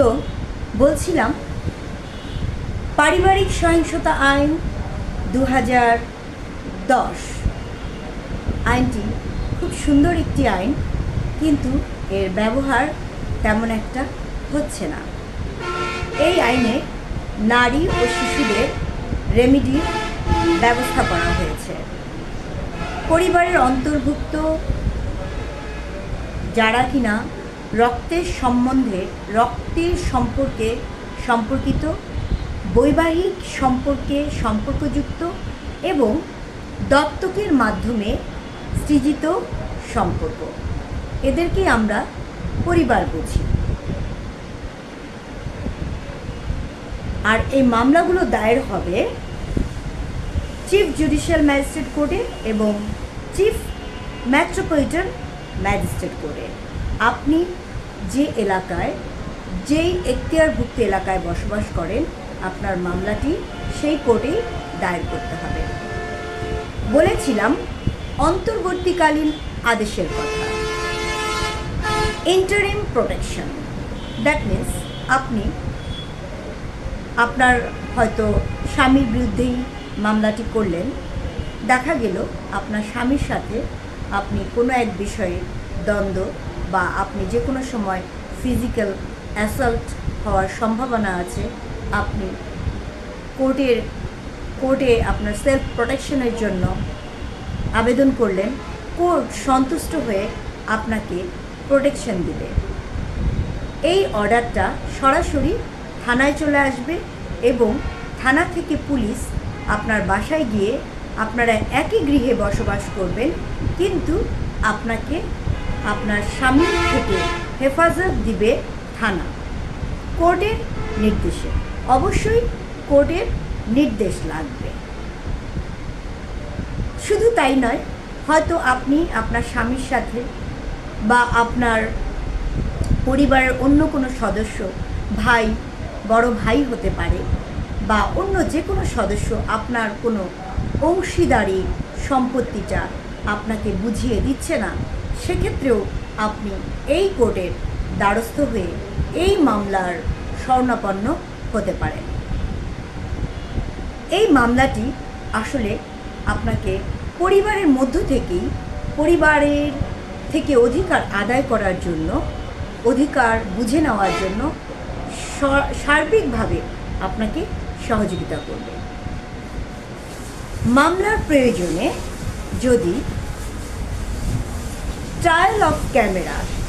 তো বলছিলাম, পারিবারিক সহিংসতা আইন দু দশ। আইনটি খুব সুন্দর একটি আইন, কিন্তু এর ব্যবহার তেমন একটা হচ্ছে না। এই আইনে নারী ও শিশুদের রেমিডির ব্যবস্থা করা হয়েছে। পরিবারের অন্তর্ভুক্ত যারা কিনা রক্তের সম্বন্ধে, রক্তের সম্পর্কে সম্পর্কিত, বৈবাহিক সম্পর্কে সম্পর্কযুক্ত এবং দত্তকের মাধ্যমে সৃজিত সম্পর্ক। এদেরকে আমরা পরিবার বুঝি। আর এই মামলাগুলো দায়ের হবে চিফ জুডিশিয়াল ম্যাজিস্ট্রেট কোর্টে এবং চিফ মেট্রোপলিটন ম্যাজিস্ট্রেট কোর্টে। আপনি যে এলাকায়, যেই এখতিয়ারভুক্ত এলাকায় বসবাস করেন, আপনার মামলাটি সেই কোর্টেই দায়ের করতে হবে। বলেছিলাম, অন্তর্বর্তীকালীন আদেশের কথা। ইন্টারিম প্রোটেকশন দ্যাট মিন্স আপনি, আপনার হয়তো স্বামীর বিরুদ্ধেই মামলাটি করলেন। দেখা গেল, আপনার স্বামীর সাথে আপনি কোনো এক বিষয়ে দ্বন্দ্ব বা আপনি যে কোনো সময় ফিজিক্যাল অ্যাসাল্ট হওয়ার সম্ভাবনা আছে, আপনি কোর্টের কোর্টে আপনার সেলফ প্রোটেকশনের জন্য আবেদন করলেন কোর্ট সন্তুষ্ট হয়ে আপনাকে প্রোটেকশন দিবে। এই অর্ডারটা সরাসরি থানায় চলে আসবে এবং থানা থেকে পুলিশ আপনার বাসায় গিয়ে আপনারা একই গৃহে বসবাস করবেন, কিন্তু আপনাকে আপনার স্বামীর থেকে হেফাজত দিবে থানা। কোর্টের নির্দেশে। অবশ্যই কোর্টের নির্দেশ লাগবে। শুধু তাই নয়, হয়তো আপনি আপনার স্বামীর সাথে বা আপনার পরিবারের অন্য কোনো সদস্য, ভাই, বড় ভাই হতে পারে বা অন্য যে কোনো সদস্য আপনার কোনো অংশীদারি সম্পত্তিটা আপনাকে বুঝিয়ে দিচ্ছে না সেক্ষেত্রেও আপনি এই কোর্টের দ্বারস্থ হয়ে এই মামলার স্বর্ণাপন্ন হতে পারেন। এই মামলাটি আসলে আপনাকে পরিবারের মধ্য থেকেই, পরিবারের থেকে অধিকার আদায় করার জন্য, অধিকার বুঝে নেওয়ার জন্য সার্বিকভাবে আপনাকে সহযোগিতা করবে। মামলার প্রয়োজনে যদি style of camera.